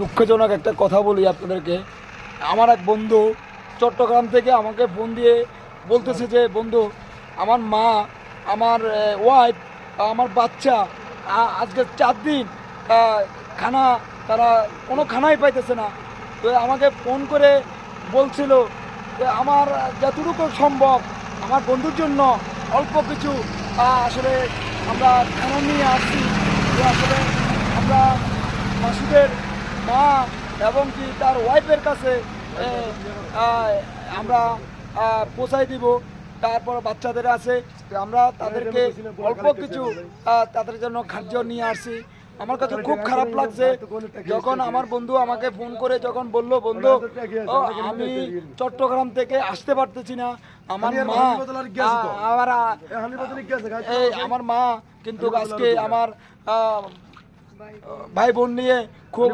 দুঃখজনক একটা কথা বলি আপনাদেরকে। আমার এক বন্ধু চট্টগ্রাম থেকে আমাকে ফোন দিয়ে বলতেছে যে, বন্ধু, আমার মা, আমার ওয়াইফ আমার বাচ্চা আজকে চার দিন খানা, তারা কোনো খানাই পাইতেছে না। তো আমাকে ফোন করে বলছিল যে, আমার যতটুকু সম্ভব, আমার বন্ধুর জন্য অল্প কিছু আসলে আমরা খানা নিয়ে আসছি। আসলে আমরা মাসুদের মা এবং কি তার ওয়াইফের কাছে আমরা পৌঁছাই দিব। তারপর বাচ্চাদের আছে আমরা তাদেরকে অল্প কিছু তাদের জন্য খাদ্য নিয়ে আসছি। আমার কাছে খুব খারাপ লাগছে যখন আমার বন্ধু আমাকে ফোন করে যখন বলল বন্ধু আমি চট্টগ্রাম থেকে আসতে পারতেছি না। আমার মা আমার আমার মা কিন্তু আজকে আমার ভাই বোন নিয়ে খুব